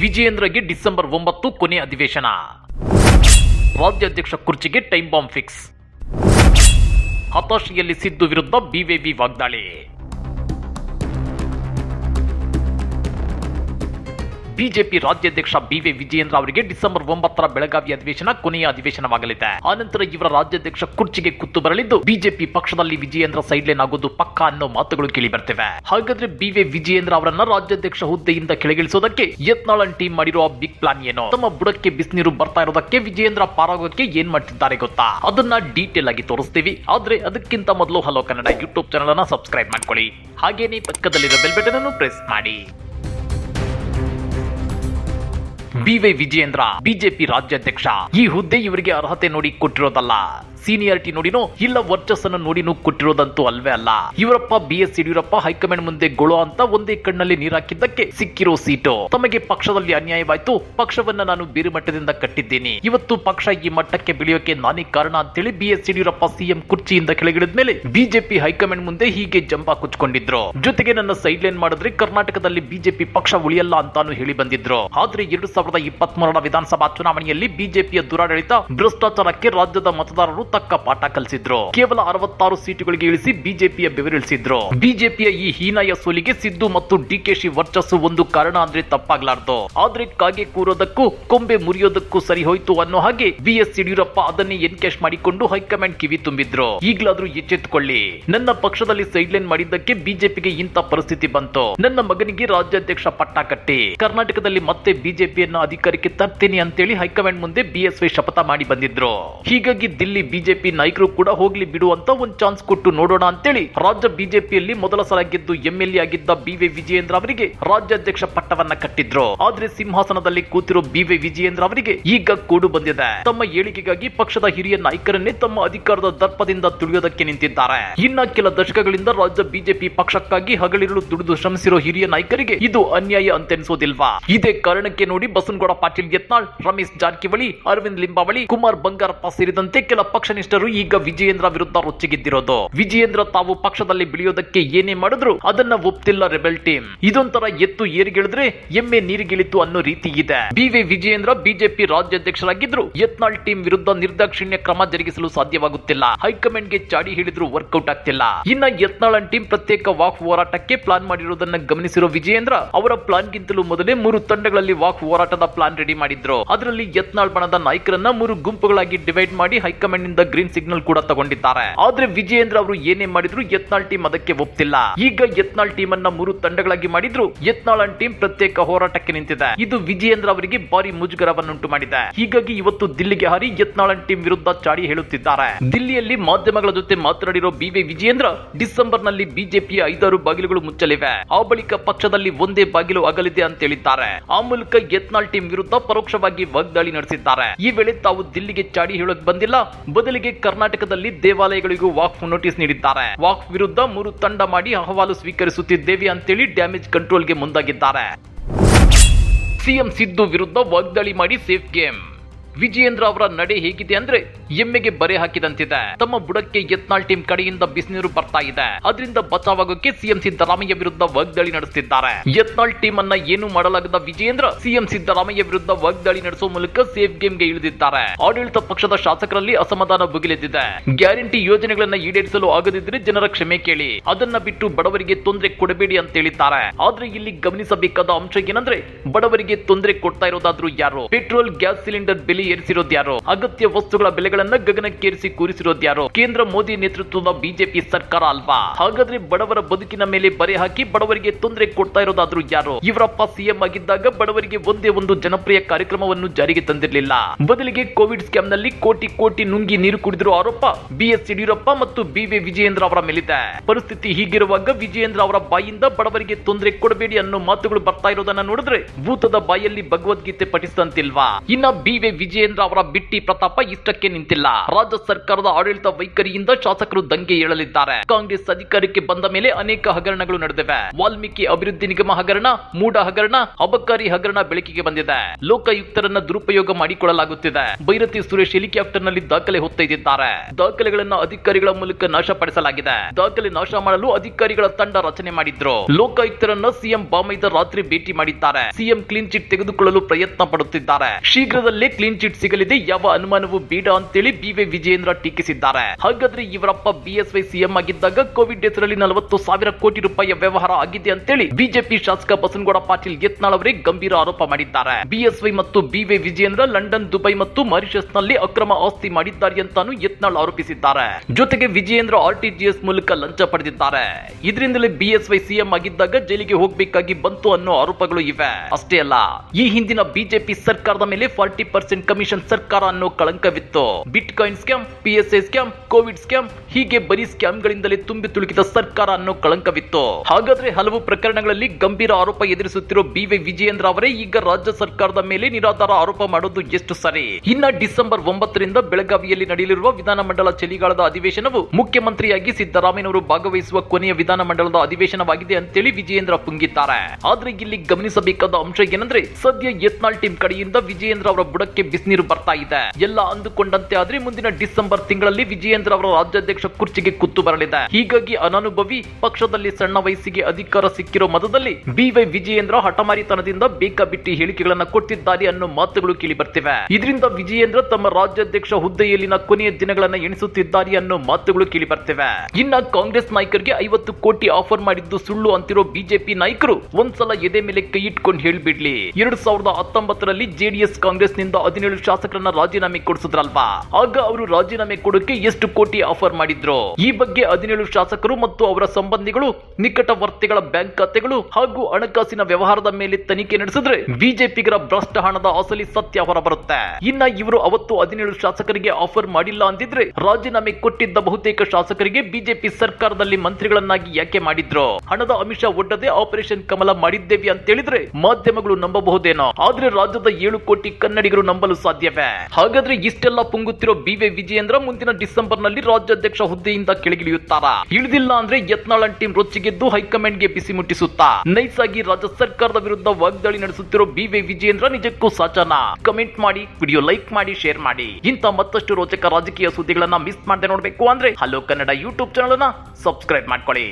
ವಿಜಯೇಂದ್ರಗೆ December ಒಂಬತ್ತು ಕೊನೆ ಅಧಿವೇಶನ. ರಾಜ್ಯಾಧ್ಯಕ್ಷ ಕುರ್ಚಿಗೆ ಟೈಮ್ ಬಾಂಬ್ ಫಿಕ್ಸ್. ಹತಾಶೆಯಲ್ಲಿ ಸಿದ್ದು ವಿರುದ್ಧ ಬಿವಿವಿ ವಾಗ್ದಾಳಿ. ಬಿಜೆಪಿ ರಾಜ್ಯಾಧ್ಯಕ್ಷ ಬಿವಿ ವಿಜಯೇಂದ್ರ ಅವರಿಗೆ ಡಿಸೆಂಬರ್ ಒಂಬತ್ತರ ಬೆಳಗಾವಿ ಅಧಿವೇಶನ ಕೊನೆಯ ಅಧಿವೇಶನವಾಗಲಿದೆ. ಆನಂತರ ಇವರ ರಾಜ್ಯಾಧ್ಯಕ್ಷ ಕುರ್ಚಿಗೆ ಕುತ್ತು ಬರಲಿದ್ದು, ಬಿಜೆಪಿ ಪಕ್ಷದಲ್ಲಿ ವಿಜಯೇಂದ್ರ ಸೈಡ್ಲೈನ್ ಆಗೋದು ಪಕ್ಕ ಅನ್ನೋ ಮಾತುಗಳು ಕೇಳಿ ಬರ್ತಿವೆ. ಹಾಗಾದ್ರೆ ಬಿವಿ ವಿಜಯೇಂದ್ರ ಅವರನ್ನ ರಾಜ್ಯಾಧ್ಯಕ್ಷ ಹುದ್ದೆಯಿಂದ ಕೆಳಗಿಳಿಸೋದಕ್ಕೆ ಯತ್ನಾಳನ್ ಟೀಮ್ ಮಾಡಿರುವ ಬಿಗ್ ಪ್ಲಾನ್ ಏನು? ತಮ್ಮ ಬುಡಕ್ಕೆ ಬಿಸಿನೀರು ಬರ್ತಾ ಇರೋದಕ್ಕೆ ವಿಜಯೇಂದ್ರ ಪಾರಾಗೋಕೆ ಏನ್ ಮಾಡ್ತಿದ್ದಾರೆ ಗೊತ್ತಾ? ಅದನ್ನ ಡೀಟೇಲ್ ಆಗಿ ತೋರಿಸ್ತೀವಿ. ಆದ್ರೆ ಅದಕ್ಕಿಂತ ಮೊದಲು ಹಲೋ ಕನ್ನಡ ಯೂಟ್ಯೂಬ್ ಚಾನಲ್ ಅನ್ನ ಸಬ್ಸ್ಕ್ರೈಬ್ ಮಾಡ್ಕೊಳ್ಳಿ. ಹಾಗೇನೇ ಪಕ್ಕದಲ್ಲಿರೋ ಬೆಲ್ ಬಟನ್ ಅನ್ನು ಪ್ರೆಸ್ ಮಾಡಿ. ಬಿವೈ ವಿಜಯೇಂದ್ರ ಬಿಜೆಪಿ ರಾಜ್ಯಾಧ್ಯಕ್ಷ. ಈ ಹುದ್ದೆ ಇವರಿಗೆ ಅರ್ಹತೆ ನೋಡಿ ಕೊಟ್ಟಿರೋದಲ್ಲ. ಸೀನಿಯಾರಿಟಿ ನೋಡಿನೋ ಇಲ್ಲ ವರ್ಚಸ್ಸನ್ನು ನೋಡಿನೂ ಕೊಟ್ಟಿರೋದಂತೂ ಅಲ್ವೇ ಅಲ್ಲ. ಇವರಪ್ಪ B S Yediyurappa high command ಮುಂದೆ ಗೊಳೋ ಅಂತ ಒಂದೇ ಕಣ್ಣಲ್ಲಿ ನೀರಾಕಿದ್ದಕ್ಕೆ ಸಿಕ್ಕಿರೋ ಸೀಟು. ತಮಗೆ ಪಕ್ಷದಲ್ಲಿ ಅನ್ಯಾಯವಾಯ್ತು, ಪಕ್ಷವನ್ನ ನಾನು ಬೇರೆ ಮಟ್ಟದಿಂದ ಕಟ್ಟಿದ್ದೀನಿ. ಇವತ್ತು ಪಕ್ಷ ಈ ಮಟ್ಟಕ್ಕೆ ಬೆಳೆಯೋಕೆ ನಾನೇ ಕಾರಣ ಅಂತೇಳಿ ಬಿ ಎಸ್ ಯಡಿಯೂರಪ್ಪ ಸಿಎಂ ಕುರ್ಚಿಯಿಂದ ಕೆಳಗಿಳಿದ ಮೇಲೆ ಬಿಜೆಪಿ ಹೈಕಮಾಂಡ್ ಮುಂದೆ ಹೀಗೆ ಜಂಬ ಕುಚ್ಕೊಂಡಿದ್ರು. ಜೊತೆಗೆ ನನ್ನ ಸೈಡ್ ಲೈನ್ ಮಾಡಿದ್ರೆ ಕರ್ನಾಟಕದಲ್ಲಿ ಬಿಜೆಪಿ ಪಕ್ಷ ಉಳಿಯಲ್ಲ ಅಂತಾನು ಹೇಳಿ ಬಂದಿದ್ರು. ಆದ್ರೆ ಎರಡು ಸಾವಿರದ ಇಪ್ಪತ್ತ್ ಮೂರರ ವಿಧಾನಸಭಾ ಚುನಾವಣೆಯಲ್ಲಿ ಬಿಜೆಪಿಯ ದುರಾಡಳಿತ ಭ್ರಷ್ಟಾಚಾರಕ್ಕೆ ರಾಜ್ಯದ ಮತದಾರರು ತಕ್ಕ ಪಾಠ ಕಲಿಸಿದ್ರು. ಕೇವಲ ಅರವತ್ತಾರು ಸೀಟುಗಳಿಗೆ ಇಳಿಸಿ ಬಿಜೆಪಿಯ ಬೆವರಿಳಿಸಿದ್ರು ಬಿಜೆಪಿಯ ಈ ಹೀನಾಯ ಸೋಲಿಗೆ ಸಿದ್ದು ಮತ್ತು ಡಿಕೆಶಿ ವರ್ಚಸ್ಸು ಒಂದು ಕಾರಣ ಅಂದ್ರೆ ತಪ್ಪಾಗ್ಲಾರ್ದು. ಆದ್ರೆ ಕಾಗೆ ಕೂರೋದಕ್ಕೂ, ಕೊಂಬೆ ಮುರಿಯೋದಕ್ಕೂ ಸರಿ ಹೋಯ್ತು ಅನ್ನೋ ಹಾಗೆ ಬಿ ಎಸ್ ಯಡಿಯೂರಪ್ಪ ಅದನ್ನೇ ಎನ್ಕ್ಯಾಶ್ ಮಾಡಿಕೊಂಡು ಹೈಕಮಾಂಡ್ ಕಿವಿ ತುಂಬಿದ್ರು. ಈಗ್ಲಾದ್ರೂ ಎಚ್ಚೆತ್ತುಕೊಳ್ಳಿ ನನ್ನ ಪಕ್ಷದಲ್ಲಿ ಸೈಡ್ ಲೈನ್ ಮಾಡಿದ್ದಕ್ಕೆ ಬಿಜೆಪಿಗೆ ಇಂಥ ಪರಿಸ್ಥಿತಿ ಬಂತು. ನನ್ನ ಮಗನಿಗೆ ರಾಜ್ಯಾಧ್ಯಕ್ಷ ಪಟ್ಟ ಕಟ್ಟಿ. ಕರ್ನಾಟಕದಲ್ಲಿ ಮತ್ತೆ ಬಿಜೆಪಿಯನ್ನ ಅಧಿಕಾರಕ್ಕೆ ತರ್ತೀನಿ ಅಂತೇಳಿ ಹೈಕಮಾಂಡ್ ಮುಂದೆ ಬಿಎಸ್ವೈ ಶಪಥ ಮಾಡಿ ಬಂದಿದ್ರು. ಹೀಗಾಗಿ ದಿಲ್ಲಿ ಬಿಜೆಪಿ ನಾಯಕರು ಕೂಡ ಹೋಗ್ಲಿ ಬಿಡುವಂತ ಒಂದ್ ಚಾನ್ಸ್ ಕೊಟ್ಟು ನೋಡೋಣ ಅಂತೇಳಿ ರಾಜ್ಯ ಬಿಜೆಪಿಯಲ್ಲಿ ಮೊದಲ ಸಲ ಗೆದ್ದು ಎಂಎಲ್ಎ ಆಗಿದ್ದ ಬಿವೈ ವಿಜಯೇಂದ್ರ ಅವರಿಗೆ ರಾಜ್ಯಾಧ್ಯಕ್ಷ ಪಟ್ಟವನ್ನ ಕಟ್ಟಿದ್ರು. ಆದ್ರೆ ಸಿಂಹಾಸನದಲ್ಲಿ ಕೂತಿರೋ ಬಿವೈ ವಿಜಯೇಂದ್ರ ಅವರಿಗೆ ಈಗ ಕೂಡು ಬಂದಿದೆ. ತಮ್ಮ ಏಳಿಗೆಗಾಗಿ ಪಕ್ಷದ ಹಿರಿಯ ನಾಯಕರನ್ನೇ ತಮ್ಮ ಅಧಿಕಾರದ ದರ್ಪದಿಂದ ತುಳಿಯೋದಕ್ಕೆ ನಿಂತಿದ್ದಾರೆ. ಇನ್ನ ಕೆಲ ದಶಕಗಳಿಂದ ರಾಜ್ಯ ಬಿಜೆಪಿ ಪಕ್ಷಕ್ಕಾಗಿ ಹಗಲಿರುಳು ದುಡಿದು ಶ್ರಮಿಸಿರೋ ಹಿರಿಯ ನಾಯಕರಿಗೆ ಇದು ಅನ್ಯಾಯ ಅಂತೆನಿಸೋದಿಲ್ವಾ? ಇದೇ ಕಾರಣಕ್ಕೆ ನೋಡಿ ಬಸನಗೌಡ ಪಾಟೀಲ್ ಯತ್ನಾಳ್, ರಮೇಶ್ ಜಾರಕಿಹೊಳಿ, ಅರವಿಂದ್ ಲಿಂಬಾವಳಿ, ಕುಮಾರ್ ಬಂಗಾರಪ್ಪ ಸೇರಿದಂತೆ ಕೆಲ ಪಕ್ಷನಿಷ್ಠರು ಈಗ ವಿಜಯೇಂದ್ರ ವಿರುದ್ಧ ರೊಚ್ಚಿಗೆದ್ದಿರೋದು. ವಿಜಯೇಂದ್ರ ತಾವು ಪಕ್ಷದಲ್ಲಿ ಬೆಳೆಯೋದಕ್ಕೆ ಏನೇ ಮಾಡಿದ್ರು ಅದನ್ನ ಒಪ್ತಿಲ್ಲ ರೆಬೆಲ್ ಟೀಮ್. ಇದೊಂಥರ ಎತ್ತು ಏರಿಗಿಳಿದ್ರೆ ಎಮ್ಮೆ ನೀರಿಗಿಳಿತು ಅನ್ನೋ ರೀತಿ ಇದೆ. ಬಿವಿ ವಿಜಯೇಂದ್ರ ಬಿಜೆಪಿ ರಾಜ್ಯಾಧ್ಯಕ್ಷರಾಗಿದ್ರು. ಯತ್ನಾಳ್ ಟೀಮ್ ವಿರುದ್ಧ ನಿರ್ದಾಕ್ಷಿಣ್ಯ ಕ್ರಮ ಜರುಗಿಸಲು ಸಾಧ್ಯವಾಗುತ್ತಿಲ್ಲ. ಹೈಕಮಾಂಡ್ಗೆ ಚಾಡಿ ಹೇಳಿದ್ರು ವರ್ಕೌಟ್ ಆಗ್ತಿಲ್ಲ. ಇನ್ನ ಯತ್ನಾಳ್ ಟೀಮ್ ಪ್ರತ್ಯೇಕ ವಾಕ್ ಹೋರಾಟಕ್ಕೆ ಪ್ಲಾನ್ ಮಾಡಿರುವುದನ್ನ ಗಮನಿಸಿರೋ ವಿಜಯೇಂದ್ರ ಅವರ ಪ್ಲಾನ್ ಗಿಂತಲೂ ಮೊದಲೇ ಮೂರು ತಂಡಗಳಲ್ಲಿ ವಾಕ್ ಹೋರಾಟದ ಪ್ಲಾನ್ ರೆಡಿ ಮಾಡಿದ್ರು. ಅದರಲ್ಲಿ ಯತ್ನಾಳ್ ಬಣದ ನಾಯಕರನ್ನ ಮೂರು ಗುಂಪುಗಳಾಗಿ ಡಿವೈಡ್ ಮಾಡಿ ಹೈಕಮಾಂಡ್ ನಿಂದ ಗ್ರೀನ್ ಸಿಗ್ನಲ್ ಕೂಡ ತಗೊಂಡಿದ್ದಾರೆ. ಆದ್ರೆ ವಿಜಯೇಂದ್ರ ಅವರು ಏನೇ ಮಾಡಿದ್ರು ಯತ್ನಾಳ್ ಟೀಮ್ ಅದಕ್ಕೆ ಒಪ್ತಿಲ್ಲ. ಈಗ ಯತ್ನಾಳ್ ಟೀಮ್ ಅನ್ನ ಮೂರು ತಂಡಗಳಾಗಿ ಮಾಡಿದ್ರು, ಯತ್ನಾಳ್ ಟೀಮ್ ಪ್ರತ್ಯೇಕ ಹೋರಾಟಕ್ಕೆ ನಿಂತಿದೆ. ಇದು ವಿಜಯೇಂದ್ರ ಅವರಿಗೆ ಭಾರಿ ಮುಜುಗರವನ್ನುಂಟು ಮಾಡಿದೆ. ಹೀಗಾಗಿ ಇವತ್ತು ದಿಲ್ಲಿಗೆ ಹಾರಿ ಯತ್ನಾಳ್ ಟೀಮ್ ವಿರುದ್ಧ ಚಾಡಿ ಹೇಳುತ್ತಿದ್ದಾರೆ. ದಿಲ್ಲಿಯಲ್ಲಿ ಮಾಧ್ಯಮಗಳ ಜೊತೆ ಮಾತನಾಡಿರೋ ಬಿವಿ ವಿಜಯೇಂದ್ರ ಡಿಸೆಂಬರ್ನಲ್ಲಿ ಬಿಜೆಪಿಯ ಐದಾರು ಬಾಗಿಲುಗಳು ಮುಚ್ಚಲಿವೆ. ಆ ಬಳಿಕ ಪಕ್ಷದಲ್ಲಿ ಒಂದೇ ಬಾಗಿಲು ಅಗಲಿದೆ ಅಂತ ಹೇಳಿದ್ದಾರೆ. ಆ ಮೂಲಕ ಯತ್ನಾಳ್ ಟೀಮ್ ವಿರುದ್ಧ ಪರೋಕ್ಷವಾಗಿ ವಾಗ್ದಾಳಿ ನಡೆಸಿದ್ದಾರೆ. ಈ ವೇಳೆ ತಾವು ದಿಲ್ಲಿಗೆ ಚಾಡಿ ಹೇಳಕ್ ಬಂದಿಲ್ಲ. ಬದಲಿಗೆ ಕರ್ನಾಟಕದಲ್ಲಿ ದೇವಾಲಯಗಳಿಗೂ ವಾಕ್ ನೋಟಿಸ್ ನೀಡಿದ್ದಾರೆ. ವಾಕ್ ವಿರುದ್ಧ ಮೂರು ತಂಡ ಮಾಡಿ ಅಹವಾಲು ಸ್ವೀಕರಿಸುತ್ತಿದ್ದೇವೆ ಅಂತೇಳಿ ಡ್ಯಾಮೇಜ್ ಕಂಟ್ರೋಲ್ಗೆ ಮುಂದಾಗಿದ್ದಾರೆ. ಸಿಎಂ ಸಿದ್ದು ವಿರುದ್ಧ ವಾಗ್ದಾಳಿ ಮಾಡಿ ಸೇಫ್ ಗೇಮ್ ವಿಜಯೇಂದ್ರ ಅವರ ನಡೆ ಹೇಗಿದೆ ಅಂದ್ರೆ ಎಮ್ಮೆಗೆ ಬರೆ ಹಾಕಿದಂತಿದೆ. ತಮ್ಮ ಬುಡಕ್ಕೆ ಯತ್ನಾಳ್ ಟೀಮ್ ಕಡೆಯಿಂದ ಬಿಸಿನೀರು ಬರ್ತಾ ಇದೆ. ಅದರಿಂದ ಬಚಾವಾಗೋಕೆ ಸಿಎಂ ಸಿದ್ದರಾಮಯ್ಯ ವಿರುದ್ಧ ವಾಗ್ದಾಳಿ ನಡೆಸಿದ್ದಾರೆ ಯತ್ನಾಳ್ ಟೀಮ್ ಅನ್ನ ಏನು ಮಾಡಲಾಗದ ವಿಜಯೇಂದ್ರ ಸಿಎಂ ಸಿದ್ದರಾಮಯ್ಯ ವಿರುದ್ಧ ವಾಗ್ದಾಳಿ ನಡೆಸುವ ಮೂಲಕ ಸೇಫ್ ಗೇಮ್ಗೆ ಇಳಿದಿದ್ದಾರೆ. ಆಡಳಿತ ಪಕ್ಷದ ಶಾಸಕರಲ್ಲಿ ಅಸಮಾಧಾನ ಭುಗಿಲೆದ್ದಿದೆ. ಗ್ಯಾರಂಟಿ ಯೋಜನೆಗಳನ್ನ ಈಡೇರಿಸಲು ಆಗದಿದ್ರೆ ಜನರ ಕ್ಷಮೆ ಕೇಳಿ. ಅದನ್ನ ಬಿಟ್ಟು ಬಡವರಿಗೆ ತೊಂದರೆ ಕೊಡಬೇಡಿ ಅಂತ ಹೇಳಿದ್ದಾರೆ. ಆದ್ರೆ ಇಲ್ಲಿ ಗಮನಿಸಬೇಕಾದ ಅಂಶ ಏನಂದ್ರೆ ಬಡವರಿಗೆ ತೊಂದರೆ ಕೊಡ್ತಾ ಇರೋದಾದ್ರೂ ಯಾರು? ಪೆಟ್ರೋಲ್, ಗ್ಯಾಸ್ ಸಿಲಿಂಡರ್ ಬೆಲೆ ಏರಿಸಿರೋದು ಯಾರು? ಅಗತ್ಯ ವಸ್ತುಗಳ ಬೆಲೆಗಳನ್ನ ಗಗನಕ್ಕೇರಿಸಿ ಕೂರಿಸಿರೋದು ಯಾರು? ಕೇಂದ್ರ ಮೋದಿ ನೇತೃತ್ವದ ಬಿಜೆಪಿ ಸರ್ಕಾರ ಅಲ್ವಾ? ಹಾಗಾದ್ರೆ ಬಡವರ ಬದುಕಿನ ಮೇಲೆ ಬರೆ ಹಾಕಿ ಬಡವರಿಗೆ ತೊಂದರೆ ಕೊಡ್ತಾ ಇರೋದಾದ್ರೂ ಯಾರು? ಇವರಪ್ಪ ಸಿಎಂ ಆಗಿದ್ದಾಗ ಬಡವರಿಗೆ ಒಂದೇ ಒಂದು ಜನಪ್ರಿಯ ಕಾರ್ಯಕ್ರಮವನ್ನು ಜಾರಿಗೆ ತಂದಿರಲಿಲ್ಲ. ಬದಲಿಗೆ ಕೋವಿಡ್ ಸ್ಕ್ಯಾಮ್ನಲ್ಲಿ ಕೋಟಿ ಕೋಟಿ ನುಂಗಿ ನೀರು ಕುಡಿದಿರೋ ಆರೋಪ ಬಿಎಸ್ ಯಡಿಯೂರಪ್ಪ ಮತ್ತು ಬಿವಿ ವಿಜಯೇಂದ್ರ ಅವರ ಮೇಲಿದೆ. ಪರಿಸ್ಥಿತಿ ಹೀಗಿರುವಾಗ ವಿಜಯೇಂದ್ರ ಅವರ ಬಾಯಿಂದ ಬಡವರಿಗೆ ತೊಂದರೆ ಕೊಡಬೇಡಿ ಅನ್ನೋ ಮಾತುಗಳು ಬರ್ತಾ ಇರೋದನ್ನ ನೋಡಿದ್ರೆ ಭೂತದ ಬಾಯಲ್ಲಿ ಭಗವದ್ಗೀತೆ ಪಠಿಸಿದಂತಿಲ್ವಾ? ಇನ್ನ ಬಿವಿ ವಿಜಯ ವಿಜಯೇಂದ್ರ ಅವರ ಬಿಟ್ಟಿ ಪ್ರತಾಪ ಇಷ್ಟಕ್ಕೆ ನಿಂತಿಲ್ಲ. ರಾಜ್ಯ ಸರ್ಕಾರದ ಆಡಳಿತ ವೈಖರಿಯಿಂದ ಶಾಸಕರು ದಂಗೆ ಏಳಲಿದ್ದಾರೆ. ಕಾಂಗ್ರೆಸ್ ಅಧಿಕಾರಕ್ಕೆ ಬಂದ ಮೇಲೆ ಅನೇಕ ಹಗರಣಗಳು ನಡೆದಿವೆ. ವಾಲ್ಮೀಕಿ ಅಭಿವೃದ್ಧಿ ನಿಗಮ ಹಗರಣ ಮೂಡ ಹಗರಣ, ಅಬಕಾರಿ ಹಗರಣ ಬೆಳಕಿಗೆ ಬಂದಿದೆ. ಲೋಕಾಯುಕ್ತರನ್ನ ದುರುಪಯೋಗ ಮಾಡಿಕೊಳ್ಳಲಾಗುತ್ತಿದೆ. ಭೈರತಿ ಸುರೇಶ್ ಹೆಲಿಕಾಪ್ಟರ್ನಲ್ಲಿ ದಾಖಲೆ ಹೊತ್ತೊಯ್ದಿದ್ದಾರೆ. ದಾಖಲೆಗಳನ್ನ ಅಧಿಕಾರಿಗಳ ಮೂಲಕ ನಾಶಪಡಿಸಲಾಗಿದೆ ದಾಖಲೆ ನಾಶ ಮಾಡಲು ಅಧಿಕಾರಿಗಳ ತಂಡ ರಚನೆ ಮಾಡಿದ್ರು. ಲೋಕಾಯುಕ್ತರನ್ನ ಸಿಎಂ ಬಾಮೈದ ರಾತ್ರಿ ಭೇಟಿ ಮಾಡಿದ್ದಾರೆ. ಸಿಎಂ ಕ್ಲೀನ್ ಚಿಟ್ ತೆಗೆದುಕೊಳ್ಳಲು ಪ್ರಯತ್ನ ಪಡುತ್ತಿದ್ದಾರೆ. ಶೀಘ್ರದಲ್ಲೇ ಕ್ಲೀನ್ ಚಿಟ್ ಸಿಗಲಿದೆ, ಯಾವ ಅನುಮಾನವೂ ಬೇಡ ಅಂತೇಳಿ ಬಿವೈ ವಿಜಯೇಂದ್ರ ಟೀಕಿಸಿದ್ದಾರೆ. ಹಾಗಾದ್ರೆ ಇವರಪ್ಪ ಬಿಎಸ್ವೈ ಸಿಎಂ ಆಗಿದ್ದಾಗ ಕೋವಿಡ್ ಹೆಸರಲ್ಲಿ ನಲವತ್ತು ಸಾವಿರ ಕೋಟಿ ರೂಪಾಯಿಯ ವ್ಯವಹಾರ ಆಗಿದೆ ಅಂತೇಳಿ ಬಿಜೆಪಿ ಶಾಸಕ ಬಸನಗೌಡ ಪಾಟೀಲ್ ಯತ್ನಾಳ್ ಅವರೇ ಗಂಭೀರ ಆರೋಪ ಮಾಡಿದ್ದಾರೆ. ಬಿಎಸ್ವೈ ಮತ್ತು ಬಿವೈ ವಿಜಯೇಂದ್ರ ಲಂಡನ್, ದುಬೈ ಮತ್ತು ಮಾರಿಷಸ್ನಲ್ಲಿ ಅಕ್ರಮ ಆಸ್ತಿ ಮಾಡಿದ್ದಾರೆ ಅಂತಾನು ಯತ್ನಾಳ್ ಆರೋಪಿಸಿದ್ದಾರೆ. ಜೊತೆಗೆ ವಿಜಯೇಂದ್ರ ಆರ್ಟಿಜಿಎಸ್ ಮೂಲಕ ಲಂಚ ಪಡೆದಿದ್ದಾರೆ. ಇದರಿಂದಲೇ ಬಿಎಸ್ವೈ ಸಿಎಂ ಆಗಿದ್ದಾಗ ಜೈಲಿಗೆ ಹೋಗಬೇಕಾಗಿ ಬಂತು ಅನ್ನೋ ಆರೋಪಗಳು ಇವೆ. ಅಷ್ಟೇ ಅಲ್ಲ, ಈ ಹಿಂದಿನ ಬಿಜೆಪಿ ಸರ್ಕಾರದ ಮೇಲೆ ಫಾರ್ಟಿ ಪರ್ಸೆಂಟ್ ಕಮಿಷನ್ ಸರ್ಕಾರ ಅನ್ನೋ ಕಳಂಕವಿತ್ತು bitcoin scam PSA scam COVID scam ಹೀಗೆ ಬರೀ ಸ್ಕ್ಯಾಮ್ಗಳಿಂದಲೇ ತುಂಬಿ ತುಳುಕಿದ ಸರ್ಕಾರ ಅನ್ನೋ ಕಳಂಕವಿತ್ತು. ಹಾಗಾದ್ರೆ ಹಲವು ಪ್ರಕರಣಗಳಲ್ಲಿ ಗಂಭೀರ ಆರೋಪ ಎದುರಿಸುತ್ತಿರೋ ಬಿವೈ ವಿಜಯೇಂದ್ರ ಅವರೇ ಈಗ ರಾಜ್ಯ ಸರ್ಕಾರದ ಮೇಲೆ ನಿರಾಧಾರ ಆರೋಪ ಮಾಡೋದು ಎಷ್ಟು ಸರಿ? ಇನ್ನ ಡಿಸೆಂಬರ್ ಒಂಬತ್ತರಿಂದ ಬೆಳಗಾವಿಯಲ್ಲಿ ನಡೆಯಲಿರುವ ವಿಧಾನಮಂಡಲ ಚಳಿಗಾಲದ ಅಧಿವೇಶನವು ಮುಖ್ಯಮಂತ್ರಿಯಾಗಿ ಸಿದ್ದರಾಮಯ್ಯನವರು ಭಾಗವಹಿಸುವ ಕೊನೆಯ ವಿಧಾನಮಂಡಲದ ಅಧಿವೇಶನವಾಗಿದೆ ಅಂತೇಳಿ ವಿಜಯೇಂದ್ರ ಪುಂಗಿದ್ದಾರೆ. ಆದ್ರೆ ಇಲ್ಲಿ ಗಮನಿಸಬೇಕಾದ ಅಂಶ ಏನಂದ್ರೆ, ಸದ್ಯ ಯತ್ನಾಳ್ ಟೀಮ್ ಕಡೆಯಿಂದ ವಿಜಯೇಂದ್ರ ಅವರ ಬುಡಕ್ಕೆ ಬಿಸಿನೀರು ಬರ್ತಾ ಇದೆ. ಎಲ್ಲ ಅಂದುಕೊಂಡಂತೆ ಆದ್ರೆ ಮುಂದಿನ ಡಿಸೆಂಬರ್ ತಿಂಗಳಲ್ಲಿ ವಿಜಯೇಂದ್ರ ಅವರ ರಾಜ್ಯಾಧ್ಯಕ್ಷ ಕುರ್ಚಿಗೆ ಕುತ್ತು ಬರಲಿದೆ. ಹೀಗಾಗಿ ಅನನುಭವಿ ಪಕ್ಷದಲ್ಲಿ ಸಣ್ಣ ವಯಸ್ಸಿಗೆ ಅಧಿಕಾರ ಸಿಕ್ಕಿರೋ ಮತದಲ್ಲಿ ಬಿವೈ ವಿಜಯೇಂದ್ರ ಹಠಮಾರಿತನದಿಂದ ಬೇಕಾಬಿಟ್ಟಿ ಹೇಳಿಕೆಗಳನ್ನ ಕೊಟ್ಟಿದ್ದಾರೆ ಅನ್ನೋ ಮಾತುಗಳು ಕೇಳಿ ಬರ್ತಿವೆ. ಇದರಿಂದ ವಿಜಯೇಂದ್ರ ತಮ್ಮ ರಾಜ್ಯಾಧ್ಯಕ್ಷ ಹುದ್ದೆಯಲ್ಲಿನ ಕೊನೆಯ ದಿನಗಳನ್ನ ಎಣಿಸುತ್ತಿದ್ದಾರೆ ಅನ್ನೋ ಮಾತುಗಳು ಕೇಳಿ ಬರ್ತಿವೆ. ಇನ್ನ ಕಾಂಗ್ರೆಸ್ ನಾಯಕರಿಗೆ ಐವತ್ತು ಕೋಟಿ ಆಫರ್ ಮಾಡಿದ್ದು ಸುಳ್ಳು ಅಂತಿರೋ ಬಿಜೆಪಿ ನಾಯಕರು ಒಂದ್ಸಲ ಎದೆ ಮೇಲೆ ಕೈ ಇಟ್ಕೊಂಡು ಹೇಳ್ಬಿಡ್ಲಿ. ಎರಡ್ ಸಾವಿರದ ಹತ್ತೊಂಬತ್ತರಲ್ಲಿ ಜೆಡಿಎಸ್ ಕಾಂಗ್ರೆಸ್ನಿಂದ ಹದಿನೇಳು ಶಾಸಕರನ್ನ ರಾಜೀನಾಮೆ ಕೊಡಿಸಿದ್ರಲ್ವಾ? ಆಗ ಅವರು ರಾಜೀನಾಮೆ ಕೊಡೋಕೆ ಎಷ್ಟು ಕೋಟಿ ಆಫರ್ ಮಾಡಿದ್ರು? ಈ ಬಗ್ಗೆ ಹದಿನೇಳು ಶಾಸಕರು ಮತ್ತು ಅವರ ಸಂಬಂಧಿಗಳು ನಿಕಟವರ್ತಿಗಳ ಬ್ಯಾಂಕ್ ಖಾತೆಗಳು ಹಾಗೂ ಹಣಕಾಸಿನ ವ್ಯವಹಾರದ ಮೇಲೆ ತನಿಖೆ ನಡೆಸಿದ್ರೆ ಬಿಜೆಪಿಗರ ಭ್ರಷ್ಟ ಹಣದ ಅಸಲಿ ಸತ್ಯ ಹೊರಬರುತ್ತೆ. ಇನ್ನ ಇವರು ಅವತ್ತು ಹದಿನೇಳು ಶಾಸಕರಿಗೆ ಆಫರ್ ಮಾಡಿಲ್ಲ ಅಂದಿದ್ರೆ ರಾಜೀನಾಮೆ ಕೊಟ್ಟಿದ್ದ ಬಹುತೇಕ ಶಾಸಕರಿಗೆ ಬಿಜೆಪಿ ಸರ್ಕಾರದಲ್ಲಿ ಮಂತ್ರಿಗಳನ್ನಾಗಿ ಯಾಕೆ ಮಾಡಿದ್ರು? ಹಣದ ಅಮಿಷ ಒಡ್ಡದೆ ಆಪರೇಷನ್ ಕಮಲ ಮಾಡಿದ್ದೇವೆ ಅಂತ ಹೇಳಿದ್ರೆ ಮಾಧ್ಯಮಗಳು ನಂಬಬಹುದೇನೋ? ಆದ್ರೆ ರಾಜ್ಯದ ಏಳು ಕೋಟಿ ಕನ್ನಡಿಗರು ನಂಬಲು ಸಾಧ್ಯವೇ? ಹಾಗಾದ್ರೆ ಇಷ್ಟೆಲ್ಲ ಪುಂಗುತ್ತಿರೋ ಬಿವೈ ವಿಜಯೇಂದ್ರ ಮುಂದಿನ ಡಿಸೆಂಬರ್ನಲ್ಲಿ ರಾಜ್ಯಾಧ್ಯಕ್ಷ ಹುದ್ದೆಯಿಂದ ಕೆಳಗಿಳಿಯುತ್ತಾರಾ? ಇಳಿದಿಲ್ಲ ಅಂದ್ರೆ ಯತ್ನಾಳ್ ಟೀಮ್ ರೊಚ್ಚಿಗೆದ್ದು ಹೈಕಮಾಂಡ್ಗೆ ಬಿಸಿ ಮುಟ್ಟಿಸುತ್ತಾ? ನೈಸ್ ಆಗಿ ರಾಜ್ಯ ಸರ್ಕಾರದ ವಿರುದ್ಧ ವಾಗ್ದಾಳಿ ನಡೆಸುತ್ತಿರೋ ಬಿವೈ ವಿಜಯೇಂದ್ರ ನಿಜಕ್ಕೂ ಸಾಚನ? ಕಮೆಂಟ್ ಮಾಡಿ, ವಿಡಿಯೋ ಲೈಕ್ ಮಾಡಿ, ಶೇರ್ ಮಾಡಿ. ಇಂತ ಮತ್ತಷ್ಟು ರೋಚಕ ರಾಜಕೀಯ ಸುದ್ದಿಗಳನ್ನ ಮಿಸ್ ಮಾಡದೆ ನೋಡ್ಬೇಕು ಅಂದ್ರೆ ಹಲೋ ಕನ್ನಡ ಯೂಟ್ಯೂಬ್ ಚಾನಲ್ ಅನ್ನ ಸಬ್ಸ್ಕ್ರೈಬ್ ಮಾಡ್ಕೊಳ್ಳಿ.